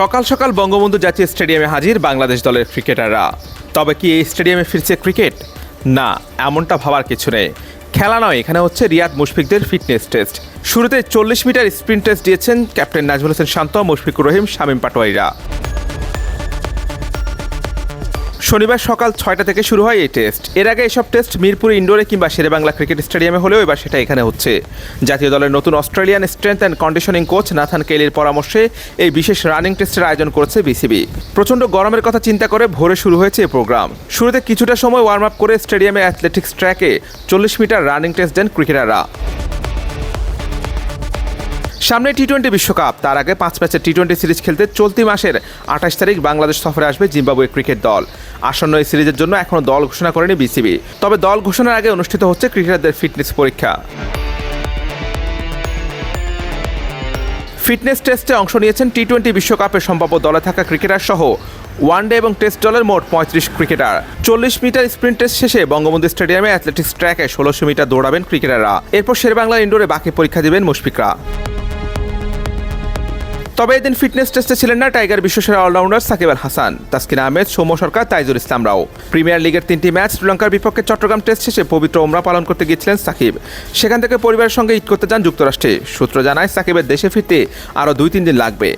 সকাল সকাল বঙ্গবন্ধু জাতীয় স্টেডিয়ামে হাজির বাংলাদেশ দলের ক্রিকেটাররা। তবে কি এই স্টেডিয়ামে ফিরছে ক্রিকেট? না, এমনটা ভাবার কিছু নেই। খেলা নয়, এখানে হচ্ছে রিয়াদ মুশফিকদের ফিটনেস টেস্ট। শুরুতে চল্লিশ মিটার স্প্রিন্ট টেস্ট দিয়েছেন ক্যাপ্টেন নাজমুল হোসেন শান্ত, মুশফিকুর রহিম, শামীম পাটোয়ারিরা। শনিবার সকাল ছয়টা থেকে শুরু হয় এই টেস্ট এর আগে এসব টেস্ট মিরপুর ইন্ডোরে কিংবা শেরেবাংলা ক্রিকেট স্টেডিয়ামে হলেও এবার সেটা এখানে হচ্ছে। জাতীয় দলের নতুন Australian strength and conditioning coach Nathan কেলির পরামর্শে এই বিশেষ রানিং টেস্টের আয়োজন করেছে বিসিবি। প্রচণ্ড গরমের কথা চিন্তা করে ভোরে শুরু হয়েছে এই প্রোগ্রাম শুরুতে কিছুটা সময় ওয়ার্ম আপ করে স্টেডিয়ামে অ্যাথলেটিক্স ট্র্যাকে চল্লিশ মিটার রানিং টেস্ট দেন ক্রিকেটাররা সামনে টি টোয়েন্টি বিশ্বকাপ। তার আগে পাঁচ ম্যাচের টি টোয়েন্টি সিরিজ খেলতে চলতি মাসের আঠাশ তারিখ বাংলাদেশ সফরে আসবে জিম্বাবুয়ে ক্রিকেট দল। আসন্ন এই সিরিজের জন্য এখনও দল ঘোষণা করেনি বিসিবি। তবে দল ঘোষণার আগে অনুষ্ঠিত হচ্ছে ক্রিকেটারদের ফিটনেস পরীক্ষা। ফিটনেস টেস্টে অংশ নিয়েছেন টি টোয়েন্টি বিশ্বকাপের সম্ভাব্য দলে থাকা ক্রিকেটার সহ ওয়ানডে এবং টেস্ট দলের মোট পঁয়ত্রিশ ক্রিকেটার। চল্লিশ মিটার স্প্রিন্ট টেস্ট শেষে বঙ্গবন্ধু স্টেডিয়ামে অ্যাথলেটিক্স ট্র্যাকে ষোলোশো মিটার দৌড়াবেন ক্রিকেটাররা। এরপর শেরবাংলা ইন্ডোরে বাকি পরীক্ষা দিবেন মুশফিকরা। তবে এদিন ফিটনেস টেস্টে ছিলেন না টাইগার বিশ্বসেরা অলরাউন্ডার সাকিব আল হাসান, তাসকিন আহমেদ সৌম সরকার, তাইজুল ইসলামরাও প্রিমিয়ার লিগের তিনটি ম্যাচ শ্রীলঙ্কার বিপক্ষে চট্টগ্রাম টেস্ট শেষে পবিত্র ওমরা পালন করতে গিয়েছিলেন সাকিব। সেখান থেকে পরিবারের সঙ্গে ঈদ করতে যান যুক্তরাষ্ট্রে। সূত্র জানায়, সাকিবের দেশে ফিরতে আরও দুই তিন দিন লাগবে।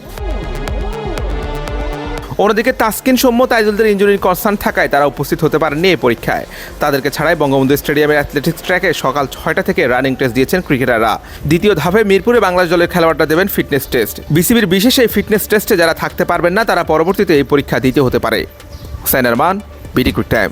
অন্যদিকে তাস্কিন সৌম্য তাইজুলদের ইঞ্জুরির কনসার্ন থাকায় তারা উপস্থিত হতে পারেননি এই পরীক্ষায়। তাদেরকে ছাড়াই বঙ্গবন্ধু স্টেডিয়ামের অ্যাথলেটিক্স ট্র্যাকে সকাল ছয়টা থেকে রানিং টেস্ট দিয়েছেন ক্রিকেটাররা। দ্বিতীয় ধাপে মিরপুরে বাংলাদেশ দলের খেলোয়াড়রা দেবেন ফিটনেস টেস্ট। বিসিবির বিশেষ এই ফিটনেস টেস্টে যারা থাকতে পারবেন না, তারা পরবর্তীতে এই পরীক্ষা দিতে হতে পারে। Hussain Arman, BD time.